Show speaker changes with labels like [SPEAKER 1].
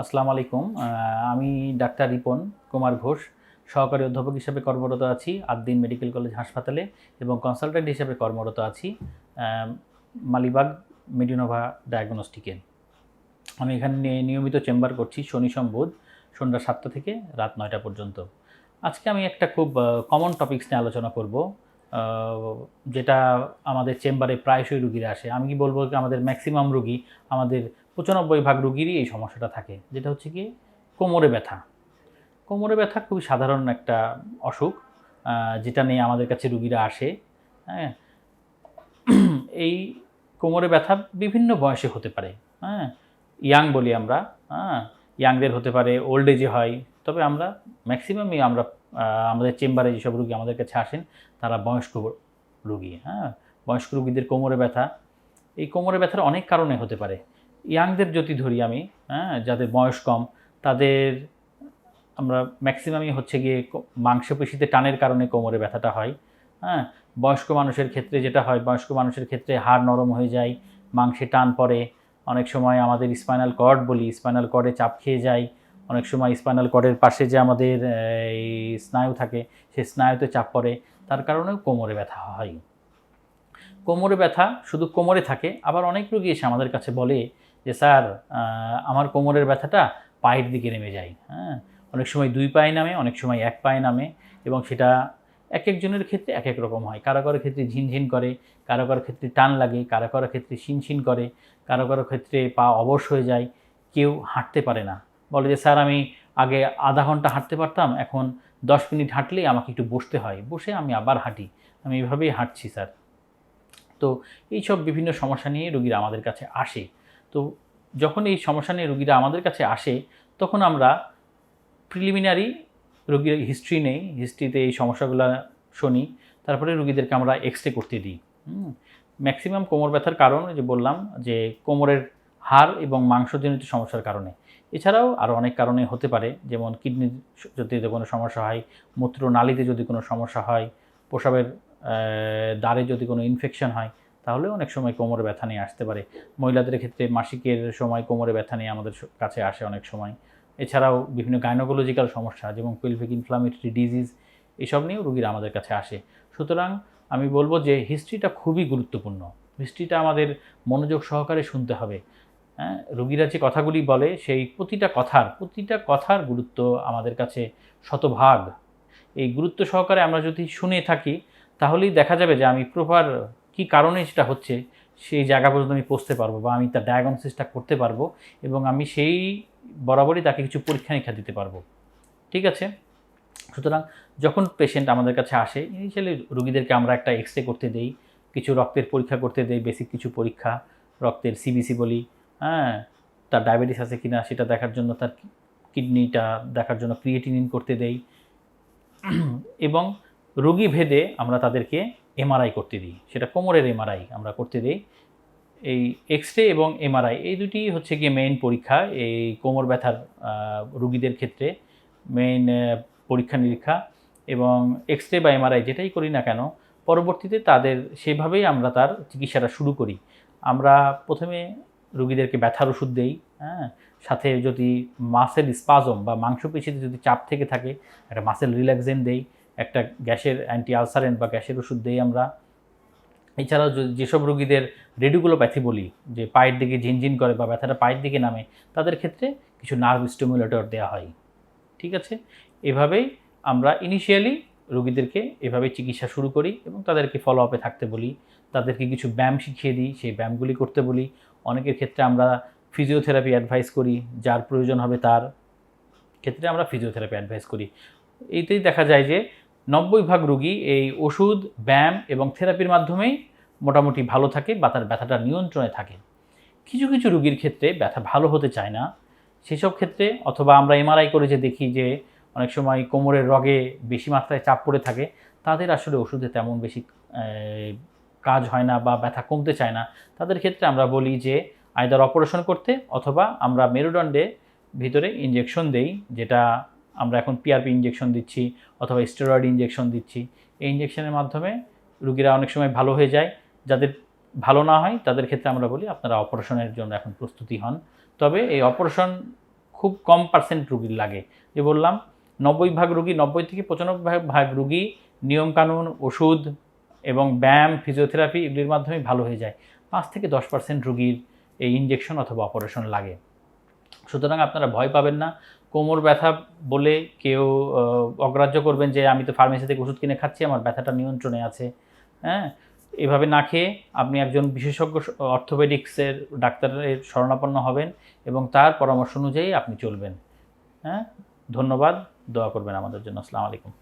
[SPEAKER 1] আসসালামু আলাইকুম। আমি ডাক্তার রিপন কুমার ঘোষ, সহকারী অধ্যাপক হিসেবে কর্মরত আছি আদ্দিন মেডিকেল কলেজ হাসপাতালে এবং কনসালটেন্ট হিসেবে কর্মরত আছি মালিবাগ মেডিনোভা ডায়াগনস্টিকে। আমি এখানে নিয়মিত চেম্বার করছি শনি সোম বুধ, সন্ধ্যা সাতটা থেকে রাত নয়টা পর্যন্ত। আজকে আমি একটা খুব কমন টপিকস নিয়ে আলোচনা করব যেটা আমাদের চেম্বারে প্রায়শই রুগীরা আসে। আমি কি বলব আমাদের ম্যাক্সিমাম রুগী আমাদের পঁচানব্বই ভাগ রুগীরই এই সমস্যাটা থাকে, যেটা হচ্ছে কি কোমরে ব্যথা। কোমরে ব্যথা খুবই সাধারণ একটা অসুখ যেটা নিয়ে আমাদের কাছে রুগীরা আসে হ্যাঁ। এই কোমরে ব্যথা বিভিন্ন বয়সে হতে পারে হ্যাঁ। ইয়াং বলি আমরা হ্যাঁ। ইয়াংদের হতে পারে, ওল্ড এজে হয়, তবে আমরা ম্যাক্সিমামই আমরা আমাদের চেম্বারে যেসব রুগী আমাদের কাছে আসেন, তারা বয়স্ক রুগী হ্যাঁ। বয়স্ক রুগীদের কোমরে ব্যথা, এই কোমরে ব্যথার অনেক কারণে হতে পারে ইয়াংদের যদি ধরি আমি হ্যাঁ যাদের বয়স কম, তাদের আমরা ম্যাক্সিমামই হচ্ছে গিয়ে মাংসপেশিতে টানের কারণে কোমরে ব্যথাটা হয় হ্যাঁ। বয়স্ক মানুষের ক্ষেত্রে যেটা হয়, বয়স্ক মানুষের ক্ষেত্রে হাড় নরম হয়ে যায়, মাংসে টান পড়ে, অনেক সময় আমাদের স্পাইনাল কর্ড বলি স্পাইনাল কর্ডে চাপ খেয়ে যায়, অনেক সময় স্পাইনাল কর্ডের পাশে যে আমাদের, এই স্নায়ু থাকে সেই স্নায়ুতে চাপ পড়ে, তার কারণেও কোমরে ব্যথা হয়। কোমরে ব্যথা শুধু কোমরে থাকে, আবার অনেক রোগী এসে আমাদের কাছে বলে যে, স্যার আমার কোমরের ব্যথাটা পায়ের দিকে নেমে যায়। হ্যাঁ? অনেক সময় দুই পায়ে নামে, অনেক সময় এক পায়ে নামে এবং সেটা এক একজনের ক্ষেত্রে এক এক রকম হয়। কারও কারও ক্ষেত্রে ঝিনঝিন করে, কারও কারও ক্ষেত্রে টান লাগে, কারও কারও ক্ষেত্রে শিনশিন করে, কারও কারও ক্ষেত্রে পা অবশ হয়ে যায়, কেউ হাঁটতে পারে না। বলে যে, স্যার, আমি আগে আধা ঘণ্টা হাঁটতে পারতাম, এখন দশ মিনিট হাঁটলেই আমাকে একটু বসতে হয়। বসে আমি আবার হাঁটি। আমি এভাবেই হাঁটছি, স্যার। তো এইসব বিভিন্ন সমস্যা নিয়ে রুগীরা আমাদের কাছে আসে। তো যখন এই সমস্যা নিয়ে রুগীরা আমাদের কাছে আসে তখন আমরা প্রিলিমিনারি রুগীর হিস্ট্রি নেই হিস্ট্রিতে এই সমস্যাগুলো শুনি তারপরে রুগীদেরকে আমরা এক্স রে করতে দিই। ম্যাক্সিমাম কোমর ব্যথার কারণ যে বললাম যে কোমরের হাড় এবং মাংসজনিত সমস্যার কারণে। এছাড়াও আরও অনেক কারণে হতে পারে যেমন কিডনির যদি কোনো সমস্যা হয় মূত্রনালীতে যদি কোনো সমস্যা হয় আহ, দ্বারে যদি কোনো ইনফেকশন হয় তাহলে অনেক সময় কোমরে ব্যথা নিয়ে আসতে পারে। মহিলাদের ক্ষেত্রে মাসিকের সময় কোমরে ব্যথা নিয়ে আমাদের কাছে আসে অনেক সময়। এছাড়াও বিভিন্ন গাইনোকোলজিক্যাল সমস্যা যেমন পেলভিক ইনফ্লামেটরি ডিজিজ এসব নিয়েও রুগীরা আমাদের কাছে আসে। সুতরাং আমি বলব যে হিস্ট্রিটা খুবই গুরুত্বপূর্ণ। হিস্ট্রিটা আমাদের মনোযোগ সহকারে শুনতে হবে। হ্যাঁ রুগীরা যে কথাগুলি বলে সেই প্রতিটা কথার প্রতিটা কথার গুরুত্ব আমাদের কাছে শতভাগ। এই গুরুত্ব সহকারে আমরা যদি শুনে থাকি, তাহলেই দেখা যাবে যে আমি প্রপার কী কারণে সেটা হচ্ছে সেই জায়গা পর্যন্ত আমি পৌঁছতে পারব বা আমি তার ডায়াগনোসিসটা করতে পারব এবং আমি সেই বরাবরই তাকে কিছু পরীক্ষা নিরীক্ষা দিতে পারব। ঠিক আছে? সুতরাং যখন পেশেন্ট আমাদের কাছে আসে ইনিশিয়ালি রুগীদেরকে আমরা একটা এক্স রে করতে দেই, কিছু রক্তের পরীক্ষা করতে দেই বেসিক কিছু পরীক্ষা, রক্তের সিবিসি বলি হ্যাঁ তার ডায়াবেটিস আছে কি না সেটা দেখার জন্য তার কিডনিটা দেখার জন্য ক্রিয়েটিনিন করতে দেই। এবং রোগী ভেদে আমরা তাদেরকে এমআরআই করতে দিই। সেটা কোমরের এমআরআই আমরা করতে দিই। এই এক্স রে এবং এমআরআই এই দুটি হচ্ছে গিয়ে মেইন পরীক্ষা। এই কোমর ব্যথার রুগীদের ক্ষেত্রে মেইন পরীক্ষা নিরীক্ষা এবং এক্স রে বা এমআরআই যেটাই করি না কেন, পরবর্তীতে তাদের সেভাবেই আমরা তার চিকিৎসাটা শুরু করি। আমরা প্রথমে রুগীদেরকে ব্যথার ওষুধ দেই হ্যাঁ? সাথে যদি মাসেল স্পাজম বা মাংসপেশিতে যদি চাপ থেকে থাকে, একটা মাসেল রিল্যাক্সেন দেই। একটা গ্যাসের অ্যান্টি আলসারেন্ট বা গ্যাসের ওষুধ দেই আমরা, এছাড়াও যেসব রোগীদের রেডিকুলোপ্যাথি বলি, যে পায়ের দিকে ঝিনঝিন করে বা ব্যথাটা পায়ের দিকে নামে, তাদের ক্ষেত্রে কিছু নার্ভ স্টিমুলেটর দেওয়া হয়, ঠিক আছে? এভাবেই আমরা ইনিশিয়ালি রোগীদেরকে এভাবে চিকিৎসা শুরু করি এবং তাদেরকে ফলো আপে থাকতে বলি, তাদেরকে কিছু ব্যায়াম শিখিয়ে দিই, সেই ব্যায়ামগুলি করতে বলি। অনেকের ক্ষেত্রে আমরা ফিজিওথেরাপি অ্যাডভাইস করি, যার প্রয়োজন হবে তার ক্ষেত্রে আমরা ফিজিওথেরাপি অ্যাডভাইস করি। এইতেই দেখা যায় যে নব্বই ভাগ রুগী এই ওষুধ, ব্যায়াম এবং থেরাপির মাধ্যমেই মোটামুটি ভালো থাকে বা তার ব্যথাটা নিয়ন্ত্রণে থাকে। কিছু কিছু রুগীর ক্ষেত্রে ব্যথা ভালো হতে চায় না। সেসব ক্ষেত্রে অথবা আমরা এমআরআই করে যে দেখি যে অনেক সময় কোমরের রগে বেশি মাত্রায় চাপ পড়ে থাকে, তাদের আসলে ওষুধে তেমন বেশি কাজ হয় না বা ব্যথা কমতে চায় না। তাদের ক্ষেত্রে আমরা বলি যে আয়দার অপারেশন করতে অথবা আমরা মেরুদণ্ডে ভিতরে ইঞ্জেকশন দেই, যেটা আমরা এখন পিআরপি ইঞ্জেকশন দিচ্ছি অথবা স্টেরয়েড ইঞ্জেকশন দিচ্ছি। এই ইঞ্জেকশনের মাধ্যমে রুগীরা অনেক সময় ভালো হয়ে যায়। যাদের ভালো না হয়, তাদের ক্ষেত্রে আমরা বলি আপনারা অপারেশনের জন্য এখন প্রস্তুতি হন। তবে এই অপারেশন খুব কম পার্সেন্ট রুগীর লাগে। যে বললাম, নব্বই ভাগ রুগী, নব্বই থেকে পঁচানব্বই ভাগ- রুগী নিয়মকানুন, ওষুধ এবং ব্যায়াম ফিজিওথেরাপি এগুলির মাধ্যমে ভালো হয়ে যায়। পাঁচ থেকে দশ পার্সেন্ট রুগীর এই ইনজেকশন অথবা অপারেশন লাগে। সুতরাং আপনারা ভয় পাবেন না। কোমর ব্যথা বলে কেউ অগ্রাহ্য করবেন যে আমি তো ফার্মেসি থেকে ওষুধ কিনে খাচ্ছি, আমার ব্যথাটা নিয়ন্ত্রণে আছে। হ্যাঁ? এভাবে না খেয়ে আপনি একজন বিশেষজ্ঞ অর্থোপেডিক্সের ডাক্তারের শরণাপন্ন হবেন এবং তার পরামর্শ অনুযায়ী আপনি চলবেন। হ্যাঁ? ধন্যবাদ। দোয়া করবেন আমাদের জন্য। আসসালামু আলাইকুম।